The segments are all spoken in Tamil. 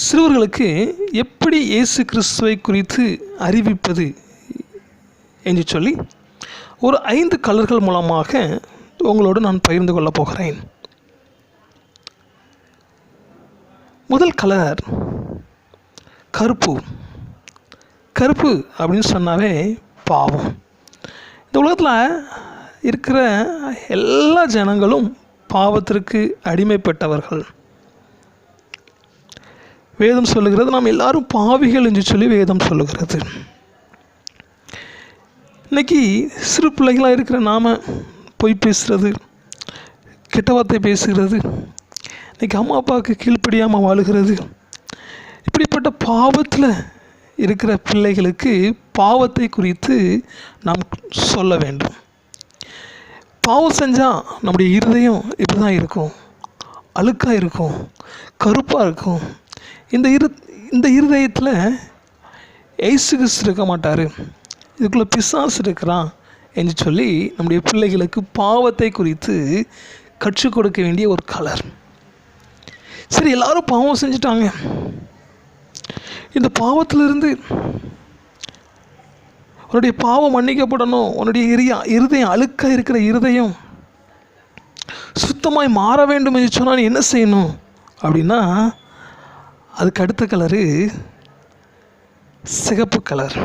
சிறுவர்களுக்கு எப்படி இயேசு கிறிஸ்துவை குறித்து அறிவிப்பது என்று சொல்லி ஒரு ஐந்து கலர்கள் மூலமாக உங்களோடு நான் பகிர்ந்து கொள்ளப் போகிறேன். முதல் கலர் கருப்பு. கருப்பு அப்படின்னு சொன்னாவே பாவம். இந்த உலகத்தில் இருக்கிற எல்லா ஜனங்களும் பாவத்திற்கு அடிமைப்பட்டவர்கள். வேதம் சொல்லுகிறது. நாம் எல்லாரும் பாவிகள் என்று சொல்லி வேதம் சொல்லுகிறது. இன்னைக்கு சிறு பிள்ளைகளாக இருக்கிற நாம் பொய் பேசுகிறது கெட்ட வார்த்தை பேசுகிறது இன்றைக்கி அம்மா அப்பாவுக்கு கீழ்ப்படியாமல் வாழுகிறது. இப்படிப்பட்ட பாவத்தில் இருக்கிற பிள்ளைகளுக்கு பாவத்தை குறித்து நாம் சொல்ல வேண்டும். பாவம் செஞ்சால் நம்முடைய இருதயம் இப்படி தான் இருக்கும். அழுக்காக இருக்கும். கருப்பாக இருக்கும். இந்த இரு இந்த இருதயத்தில் ஏசு கிறிஸ்து இருக்க மாட்டார். இதுக்குள்ளே பிசாஸ் இருக்கிறான் என்று சொல்லி நம்முடைய பிள்ளைகளுக்கு பாவத்தை குறித்து கற்றுக் கொடுக்க வேண்டிய ஒரு கலர். சரி எல்லாரும் பாவம் செஞ்சிட்டாங்க. இந்த பாவத்திலிருந்து உன்னுடைய பாவம் மன்னிக்கப்படணும் உன்னுடைய இரியா இருதயம் அழுக்காக இருக்கிற இருதயம் சுத்தமாய் மாற வேண்டும் என்று சொன்னால் நீ என்ன செய்யணும்? அப்படின்னா அதுக்கு அடுத்த கலரு சிகப்பு கலர்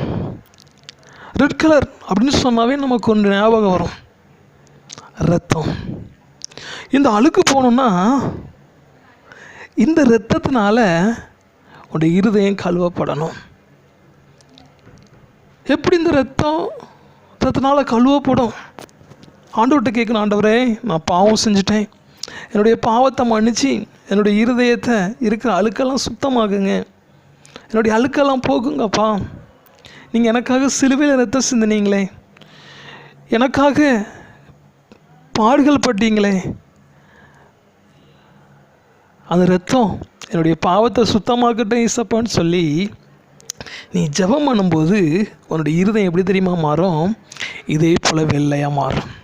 ரெட் கலர் அப்படின்னு சொன்னாவே நமக்கு ஒன்று ஞாபகம் வரும். ரத்தம். இந்த அழுக்கு போகணுன்னா இந்த இரத்தத்தினால உடைய இருதயம் கழுவப்படணும். எப்படி இந்த ரத்தம் ரத்தத்தினால கழுவப்படும்? ஆண்டவர்கிட்ட கேட்கணும் ஆண்டவரே நான் பாவம் செஞ்சுட்டேன். என்னுடைய பாவத்தை மன்னிச்சு என்னுடைய இருதயத்தை இருக்கிற அழுக்கெல்லாம் சுத்தமாகுங்க. என்னுடைய அழுக்கெல்லாம் போகுங்கப்பா. நீங்கள் எனக்காக சிலுவையில் ரத்தம் சிந்தினீங்களே. எனக்காக பாடுகள் பட்டீங்களே. அந்த ரத்தம் என்னுடைய பாவத்தை சுத்தமாக்கட்டும் ஈசப்பான்னு சொல்லி நீ ஜெபம் பண்ணும்போது உன்னுடைய இருதயம் எப்படி தெரியுமா மாறும்? இதே போல் வெள்ளையாக மாறும்.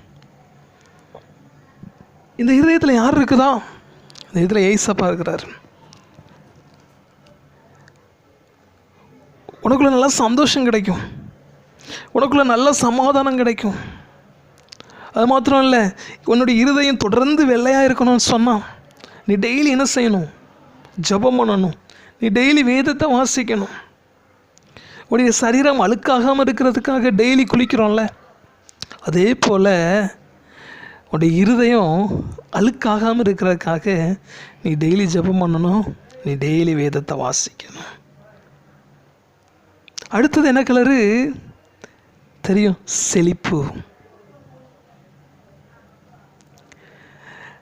இந்த இருதயத்தில் யார் இருக்குதா? இந்த இதில் ஏசப்பா இருக்கிறார். உனக்குள்ள நல்ல சந்தோஷம் கிடைக்கும். உனக்குள்ள நல்ல சமாதானம் கிடைக்கும். அது மாத்திரம் இல்லை உன்னுடைய இருதயம் தொடர்ந்து வெள்ளையாக இருக்கணும்னு சொன்னான் நீ டெய்லி என்ன செய்யணும்? ஜெபம் பண்ணணும். நீ டெய்லி வேதத்தை வாசிக்கணும். உடைய சரீரம் அழுக்காகாமல் இருக்கிறதுக்காக டெய்லி குளிக்கிறோம்ல. அதே போல் உடைய இருதயம் அழுக்காகாமல் இருக்கிறதுக்காக நீ டெய்லி ஜெபம் பண்ணணும். நீ டெய்லி வேதத்தை வாசிக்கணும். அடுத்தது என்ன கலரு தெரியும் செழிப்பு.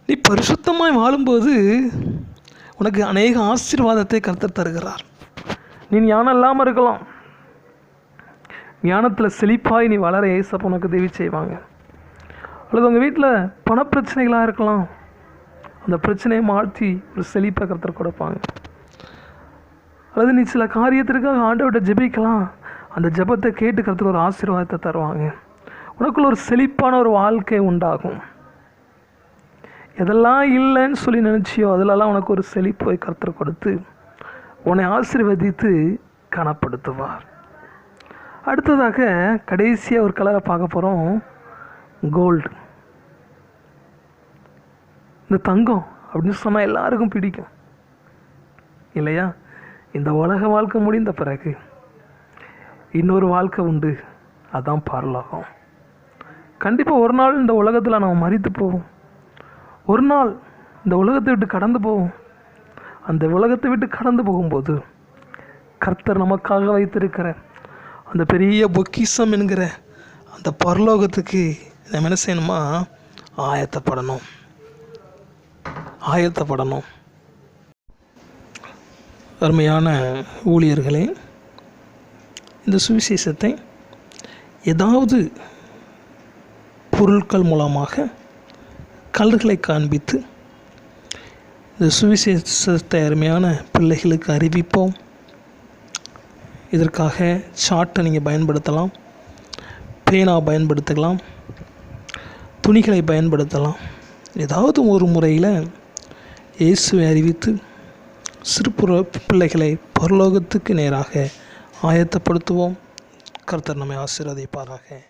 நீ பரிசுத்தமாய் வாழும்போது உனக்கு அநேக ஆசீர்வாதத்தை கர்த்தர் தருகிறார். நீ ஞானம் இல்லாமல் இருக்கலாம். ஞானத்தில் செழிப்பாய் நீ வளர ஏசப்ப உனக்கு தேவி செய்வாங்க. அல்லது உங்கள் வீட்டில் பணப்பிரச்சனைகளாக இருக்கலாம். அந்த பிரச்சனையை மாற்றி ஒரு செழிப்பை கருத்தர் கொடுப்பாங்க. அல்லது நீ சில காரியத்திற்காக ஆண்டவர்கிட்ட ஜெபிக்கலாம். அந்த ஜெபத்தை கேட்டு கருத்துக்கு ஒரு ஆசீர்வாதத்தை தருவாங்க. உனக்குள்ள ஒரு செழிப்பான ஒரு வாழ்க்கை உண்டாகும். எதெல்லாம் இல்லைன்னு சொல்லி நினச்சியோ அதிலெல்லாம் உனக்கு ஒரு செழிப்பை கருத்தர் கொடுத்து உன்னை ஆசீர்வதித்து கனப்படுத்துவார். அடுத்ததாக கடைசியாக ஒரு கலரை பார்க்க போகிறோம் கோல்டு இந்த தங்கம் அப்படின்னு சொன்னால் எல்லாருக்கும் பிடிக்கும். இல்லையா? இந்த உலக வாழ்க்கை முடிந்த பிறகு இன்னொரு வாழ்க்கை உண்டு. அதான் பரலோகம். கண்டிப்பாக ஒரு நாள் இந்த உலகத்தில் நம்ம மறித்து போவோம். ஒரு நாள் இந்த உலகத்தை விட்டு கடந்து போவோம். அந்த உலகத்தை விட்டு கடந்து போகும்போது கர்த்தர் நமக்காக வைத்திருக்கிற அந்த பெரிய பொக்கிஷம் என்கிற அந்த பரலோகத்துக்கு நம்ம என்ன செய்யணுமா? ஆயத்தப்படணும். ஆயத்தப்படணும். அருமையான ஊழியர்களே இந்த சுவிசேஷத்தை ஏதாவது பொருட்கள் மூலமாக கலர்களை காண்பித்து இந்த சுவிசேஷத்தை அருமையான பிள்ளைகளுக்கு அறிவிப்போம். இதற்காக சாட்டை நீங்கள் பயன்படுத்தலாம் பேனா பயன்படுத்தலாம். துணிகளை பயன்படுத்தலாம். ஏதாவது ஒரு முறையில் இயேசுவை அறிவித்து சிறுபுற பிள்ளைகளை பரலோகத்துக்கு நேராக ஆயத்தப்படுத்துவோம். கர்த்தர் நம்மை ஆசீர்வதிப்பாராக.